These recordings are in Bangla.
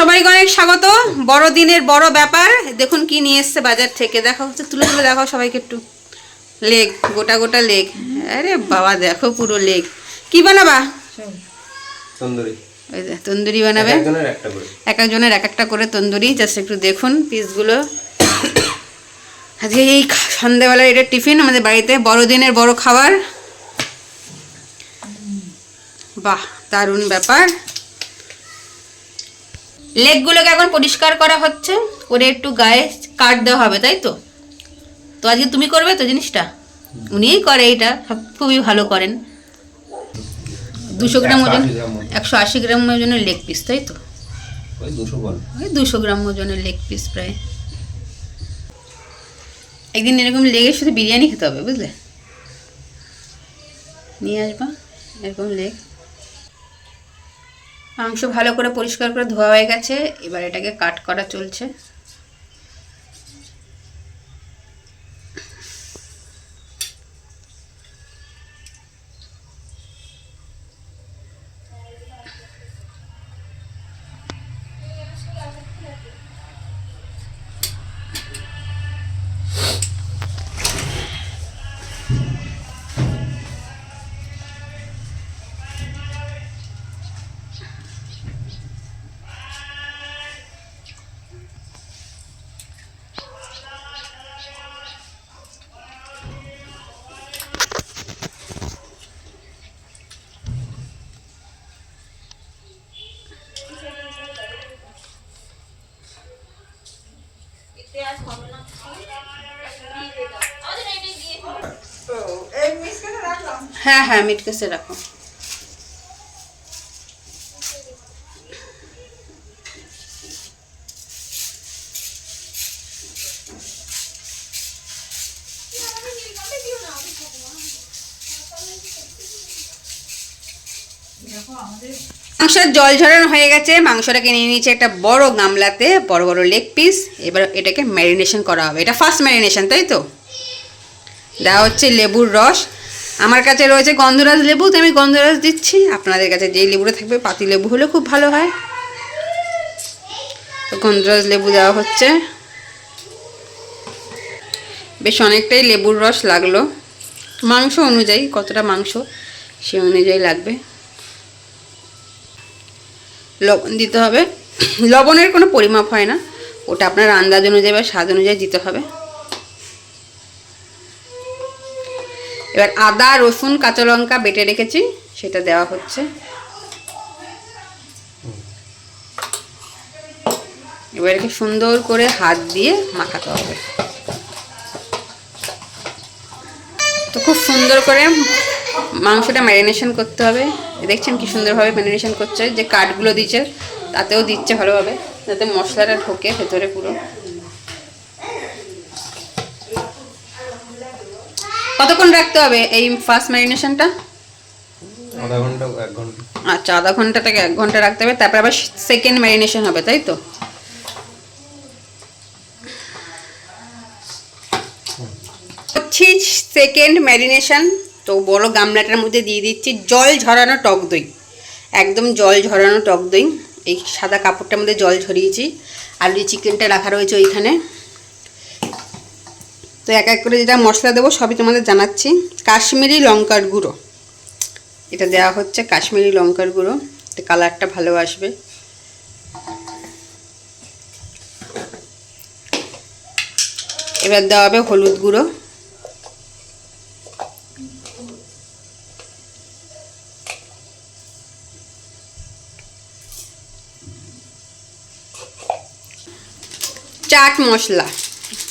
সবাইকে অনেক স্বাগত। বড়দিনের বড় ব্যাপার। দেখুন কি নিয়ে এসছে বাজার থেকে। দেখো হচ্ছে তুলে তুলে দেখাও সবাইকে একটু। লেগ গোটা গোটা লেগ। আরে বাবা দেখো পুরো লেগ। কি বানাবা? তন্দুরি। তন্দুরি বানাবে। একজনের একটা করে। এক একজনের এক একটা করে তন্দুরি। জাস্ট একটু দেখুন পিসগুলো। আজকে এই সন্ধ্যেবেলার এটা টিফিন আমাদের বাড়িতে বড়দিনের বড় খাবার। বাহ দারুণ ব্যাপার। লেগগুলোকে এখন পরিষ্কার করা হচ্ছে। করে একটু গায়ে কাট দেওয়া হবে তাই তো? তো আজকে তুমি করবে তো জিনিসটা? উনিই করে এটা খুবই ভালো করেন। দুশো গ্রাম ওজন 180 গ্রাম মতো। একশো আশি গ্রাম ওজনের লেগ পিস তাই তো? ওই দুশো গ্রাম ওজনের লেগ পিস প্রায়। একদিন এরকম লেগে শুধু বিরিয়ানি খেতে হবে বুঝলে? নিয়ে আসবা এরকম লেগ। মাংস ভালো করে পরিষ্কার করে ধোয়া হয়ে গেছে এবার এটাকে কাট করা চলছে। হ্যাঁ হ্যাঁ মিট কেসে রাখো মাংসের জল ঝরানো হয়ে গেছে। মাংসটাকে নিয়ে নিয়েছে একটা বড় গামলাতে বড় বড় লেগ পিস এবার এটাকে ম্যারিনেশন করা হবে। এটা ফার্স্ট ম্যারিনেশন তাই তো? দেওয়া হচ্ছে লেবুর রস। আমার কাছে রয়েছে গন্ধরাজ লেবু, তো আমি গন্ধরাজ দিচ্ছি। আপনাদের কাছে যেই লেবুটা থাকবে, পাতি লেবু হলে খুব ভালো হয়। তো গন্ধরাজ লেবু দেওয়া হচ্ছে। বেশ অনেকটাই লেবুর রস লাগল। মাংস অনুযায়ী, কতটা মাংস সে অনুযায়ী লাগবে। লবণ দিতে হবে। লবণের কোনো পরিমাপ হয় না। ওটা আপনার আন্দাজ অনুযায়ী বা স্বাদ অনুযায়ী দিতে হবে। এবার আদা, রসুন, কাঁচা লঙ্কা বেটে রেখেছি, সেটা দেওয়া হচ্ছে। এবার একে সুন্দর করে হাত দিয়ে মাখাতে হবে। তো খুব সুন্দর করে মাংসটা ম্যারিনেশন করতে হবে। দেখছেন কি সুন্দরভাবে ম্যারিনেশন করছে, যে কাঠগুলো দিচ্ছে, তাতেও দিচ্ছে ভালোভাবে, যাতে মশলাটা ঢোকে ভেতরে পুরো। কতক্ষণ রাখতে হবে এই ফার্স্ট ম্যারিনেশনটা আধা ঘণ্টা এক ঘণ্টা। আচ্ছা আধা ঘণ্টা থেকে এক ঘণ্টা রাখতে হবে তারপর আবার সেকেন্ড ম্যারিনেশন হবে তাই তো? হচ্ছে সেকেন্ড ম্যারিনেশন তো বড় গামলাটার মধ্যে দিয়ে দিচ্ছি জল ঝরানো টক দই। একদম জল ঝরানো টক দই। এই সাদা কাপড়টার মধ্যে জল ঝরিয়েছি। আর এই চিকেনটা রাখা রয়েছে ওইখানে তো এক এক করে যেটা মশলা দেবো সবই তোমাদের জানাচ্ছি। কাশ্মীরি লঙ্কার গুঁড়ো। এটা দেওয়া হচ্ছে কাশ্মীরি লঙ্কার গুঁড়ো। এতে কালারটা ভালো আসবে। এবার দেওয়া হবে হলুদ গুঁড়ো। চাট মশলা।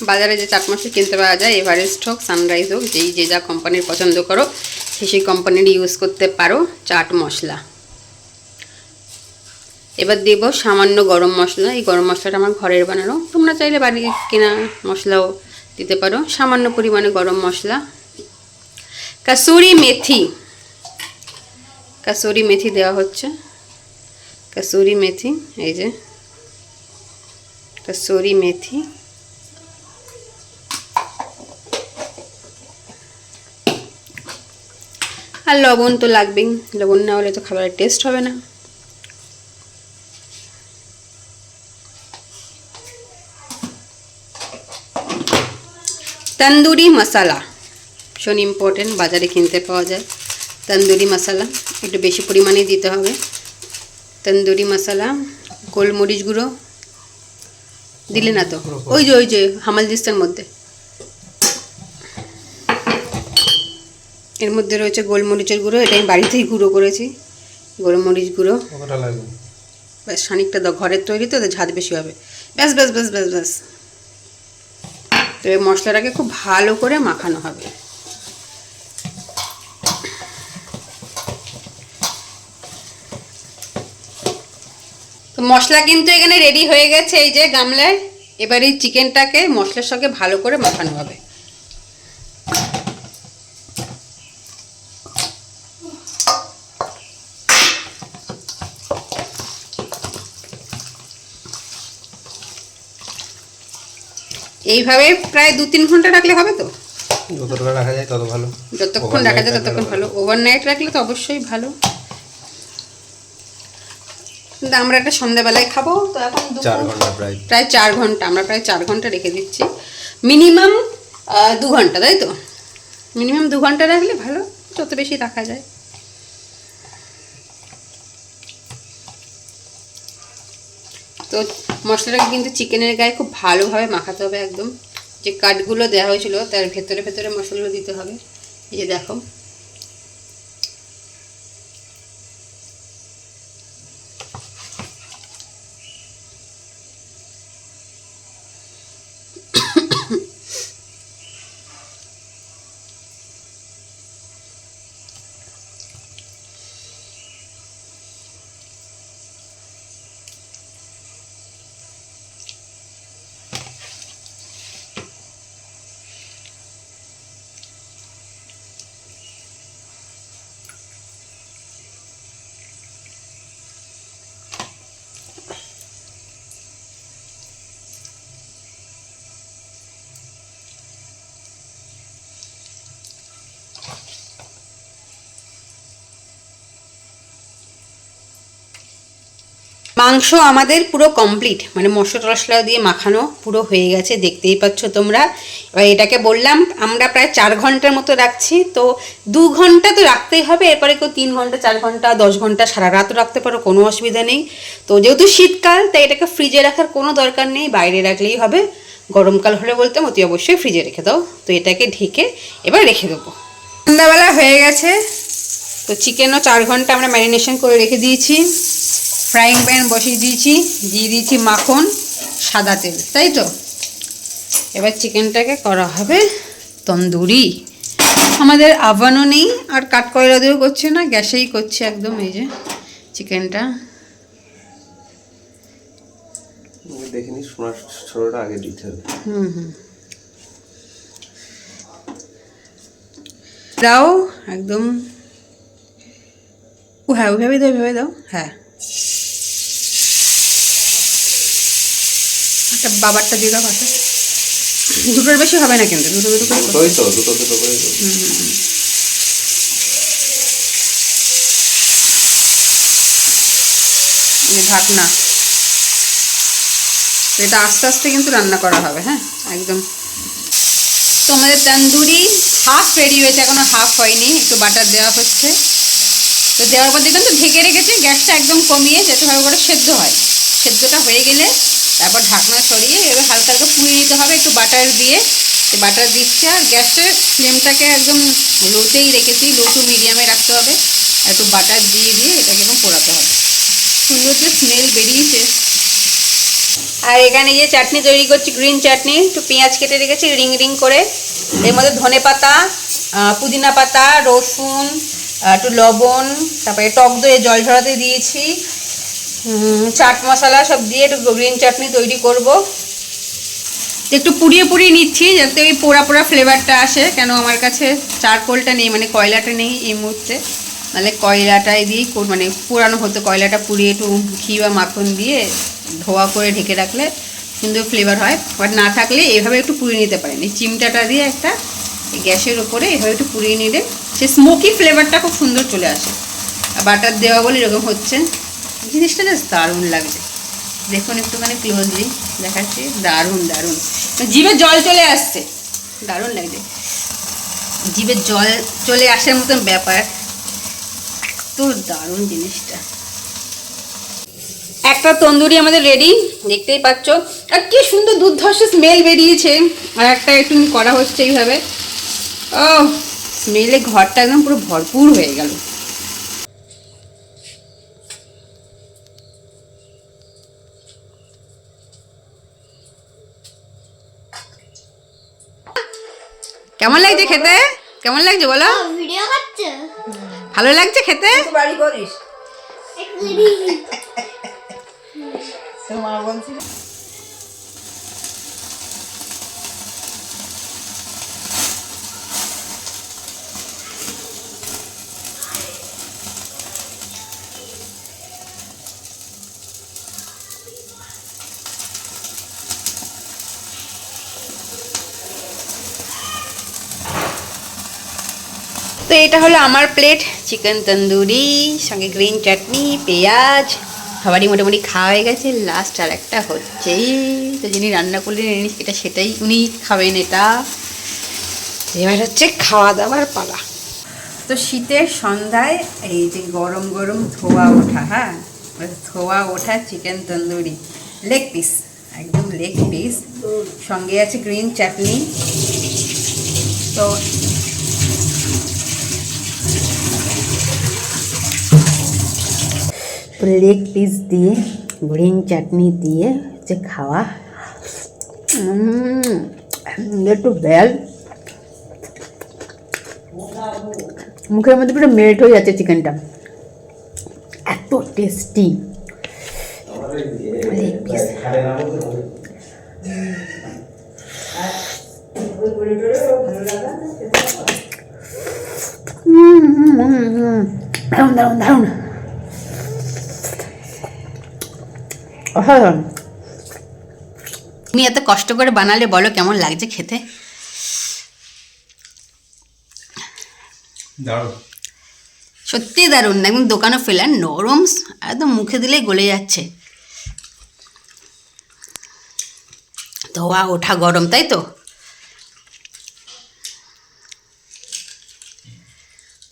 বাজারে যে চাট মশলা কিনতে পাওয়া যায় এভারেস্ট হোক সানরাইজ হোক, যেই যে যা কোম্পানির পছন্দ করো, সে সেই কোম্পানির ইউজ করতে পারো চাট মশলা। এবার দেবো সামান্য গরম মশলা। এই গরম মশলাটা আমার ঘরের বানানো। তোমরা চাইলে বাড়ি কেনা মশলাও দিতে পারো। সামান্য পরিমাণে গরম মশলা। কাসুরি মেথি। কাসুরি মেথি দেওয়া হচ্ছে। কাসুরি মেথি, এই যে। কসুরি মেথি। আর লবণ তো লাগবেই। লবণ না হলে তো খাবারের টেস্ট হবে না। তন্দুরি মশলা। ভীষণ ইম্পর্টেন্ট বাজারে কিনতে পাওয়া যায়। তন্দুরি মশলা একটু বেশি পরিমাণে দিতে হবে। তন্দুরি মশলা গোলমরিচ গুঁড়ো দিলে না তো? ওই যে ওই যে হামালদিস্তার মধ্যে। এর মধ্যে রয়েছে গোলমরিচের গুঁড়ো এটা আমি বাড়িতেই গুঁড়ো করেছি। গোলমরিচ গুঁড়ো। ব্যাস খানিকটা দাও ঘরের তৈরি তো ঝাঁজ বেশি হবে। ব্যাস ব্যাস ব্যাস ব্যাস ব্যাস। তো এই মশলাটাকে খুব ভালো করে মাখানো হবে। তো মশলা কিন্তু এখানে রেডি হয়ে গেছে এই যে গামলায়। এবার এই চিকেনটাকে মশলার সঙ্গে ভালো করে মাখানো হবে। এইভাবে প্রায় দু তিন ঘণ্টা রাখলে হবে তো? যতটা রাখা যায় তত ভালো। যতক্ষণ রাখা যায় ততক্ষণ ভালো। ওভারনাইট রাখলে তো অবশ্যই ভালো। কিন্তু আমরা একটা সন্ধ্যাবেলায় খাব তো এখন চার ঘণ্টা প্রায়। প্রায় চার ঘণ্টা আমরা প্রায় চার ঘণ্টা রেখে দিচ্ছি। মিনিমাম দু ঘণ্টা তাই তো? মিনিমাম দু ঘণ্টা রাখলে ভালো যত বেশি রাখা যায়। তো মশলাটাকে কিন্তু চিকেনের গায়ে খুব ভালোভাবে মাখাতে হবে একদম। যে কাঠগুলো দেওয়া হয়েছিল, তার ভেতরে ভেতরে মশলাগুলো দিতে হবে। এই যে দেখো। মাংস আমাদের পুরো কমপ্লিট মানে মশলা টশলা দিয়ে মাখানো পুরো হয়ে গেছে, দেখতেই পাচ্ছ তোমরা। এবার এটাকে বললাম, আমরা প্রায় চার ঘণ্টার মতো রাখছি। তো দু ঘণ্টা তো রাখতেই হবে, এরপরে কেউ তিন ঘণ্টা, চার ঘণ্টা, দশ ঘণ্টা সারা রাতও রাখতে পারো, কোনো অসুবিধা নেই। তো যেহেতু শীতকাল, তাই এটাকে ফ্রিজে রাখার কোনো দরকার নেই, বাইরে রাখলেই হবে। গরমকাল হলে বলতাম অতি অবশ্যই ফ্রিজে রেখে দাও। তো এটাকে ঢেকে এবার রেখে দেবো। সন্ধ্যাবেলা হয়ে গেছে। তো চিকেনও চার ঘণ্টা আমরা ম্যারিনেশন করে রেখে দিয়েছি। ফ্রাইং প্যান বসিয়ে দিয়েছি দিয়ে দিয়েছি মাখন সাদা তেল তাই তো? এবার চিকেনটাকে করা হবে তন্দুরি। আমাদের আভানও নেই আর কাঠকয়লা দিয়েও করছে না গ্যাসেই করছে একদম এই যে চিকেনটা। দেখিনি সোনার ছোড়োটা আগে দিতে হবে। হুম হুম। দাও একদম। ও হ্যাঁ ওইভাবে দাও ওইভাবে দাও হ্যাঁ। একটা বাবারটা দিয়ে দাও দুটোর বেশি হবে না কিন্তু দুটো দুটো করে তো দুটো দুটো করে। ঢাকনা। এটা আস্তে আস্তে কিন্তু রান্না করা হবে হ্যাঁ? একদম। তো আমাদের তন্দুরি হাফ রেডি হয়েছে এখনও হাফ হয়নি একটু বাটার দেওয়া হচ্ছে। তো দেওয়ার পর দেখুন তো ঢেকে রেখেছি গ্যাসটা একদম কমিয়ে যাতে ভাবে করে সেদ্ধ হয়। সেদ্ধটা হয়ে গেলে তারপর ঢাকনা সরিয়ে এবার হালকা হালকা পুড়িয়ে নিতে হবে একটু বাটার দিয়ে। বাটার দিচ্ছে আর গ্যাসের ফ্লেমটাকে একদম লোতেই রেখেছি লো টু মিডিয়ামে রাখতে হবে। একটু বাটার দিয়ে দিয়ে এটাকে একদম পোড়াতে হবে। সুন্দর যে স্মেল বেরিয়েছে আর এখানে যে চাটনি তৈরি করছি গ্রিন চাটনি, একটু পেঁয়াজ কেটে রেখেছি, রিং রিং করে। এর মধ্যে ধনে পাতা পুদিনা পাতা, রসুন একটু লবণ, তারপরে টক দই জল ঝরাতে দিয়েছি। চাট মশলা সব দিয়ে একটু গ্রিন চাটনি তৈরি করব। একটু পুড়িয়ে পুড়িয়ে নিচ্ছি যাতে ওই পোড়া পোড়া ফ্লেভারটা আসে, কেন আমার কাছে চারকোলটা নেই মানে কয়লাটা নেই এই মুহূর্তে। নাহলে কয়লাটাই দিয়েই মানে পুরানো হতো, কয়লাটা পুড়িয়ে একটু ঘি বা মাখন দিয়ে ধোয়া করে ঢেকে রাখলে সুন্দর ফ্লেভার হয়। বাট না থাকলে এভাবে একটু পুড়িয়ে নিতে পারেন। এই চিমটাটা দিয়ে একটা গ্যাসের ওপরে এভাবে একটু পুড়িয়ে নিলে সে স্মোকি ফ্লেভারটা খুব সুন্দর চলে আসে। আর বাটার দেওয়া বলে এরকম হচ্ছে। জিনিসটা জাস্ট দারুণ লাগছে। দেখুন একটুখানি ক্লোজলি দেখাচ্ছি। দারুণ দারুণ। জিভে জল চলে আসছে। দারুণ লাগছে। জিভে জল চলে আসার মতন ব্যাপার। এত দারুণ জিনিসটা। একটা তন্দুরি আমাদের রেডি দেখতেই পাচ্ছ। আর কি সুন্দর দুর্ধর্ষ স্মেল বেরিয়েছে। আর একটা একটু করা হচ্ছে এইভাবে। ও স্মেলে ঘরটা একদম পুরো ভরপুর হয়ে গেল। কেমন লাগছে খেতে? কেমন লাগছে বলো? ভিডিও করছ। ভালো লাগছে খেতে? বাড়ি করিস। তোমার তো এটা হলো আমার প্লেট চিকেন তন্দুরি সঙ্গে গ্রিন চাটনি পেঁয়াজ। সবারই মোটামুটি খাওয়া হয়ে গেছে লাস্ট আর একটা হচ্ছেই। তো যিনি রান্না করলেন এটা সেটাই উনি খাবেন এটা। এবার হচ্ছে খাওয়া দাওয়ার পালা। তো শীতের সন্ধ্যায় এই যে গরম গরম ধোয়া ওঠা হ্যাঁ? ধোয়া ওঠা চিকেন তন্দুরি লেগ পিস একদম লেগ পিস সঙ্গে আছে গ্রিন চাটনি তো লেগ পিস দিয়ে গ্রিন চাটনি দিয়ে যে খাওয়া। একটু বেল। মুখের মধ্যে পুরো মেল্ট হয়ে যাচ্ছে চিকেনটা এত টেস্টি লেগ পিস দারুণ দারুণ দারুণ। অসাধারণ। তুমি এত কষ্ট করে বানালে বলো কেমন লাগছে খেতে? সত্যি দারুণ। একদম দোকানে ফেলার নরম একদম মুখে দিলেই গলে যাচ্ছে। ধোয়া ওঠা গরম তাই তো?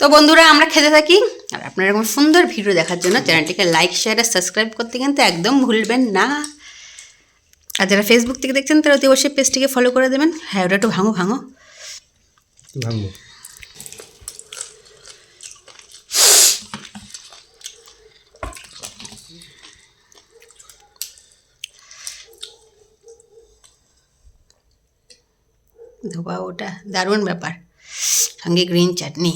তো বন্ধুরা আমরা খেতে থাকি। আর আপনারা এরকম সুন্দর ভিডিও দেখার জন্য চ্যানেলটিকে লাইক শেয়ার আর সাবস্ক্রাইব করতে কিন্তু একদম ভুলবেন না। আর যারা ফেসবুক থেকে দেখছেন তারা অতি অবশ্যই পেজটিকে ফলো করে দেবেন। হ্যাঁ ওটা একটু ভাঙো ভাঙো। ভাঙবো। ধোবা ওটা দারুণ ব্যাপার। সঙ্গে গ্রিন চাটনি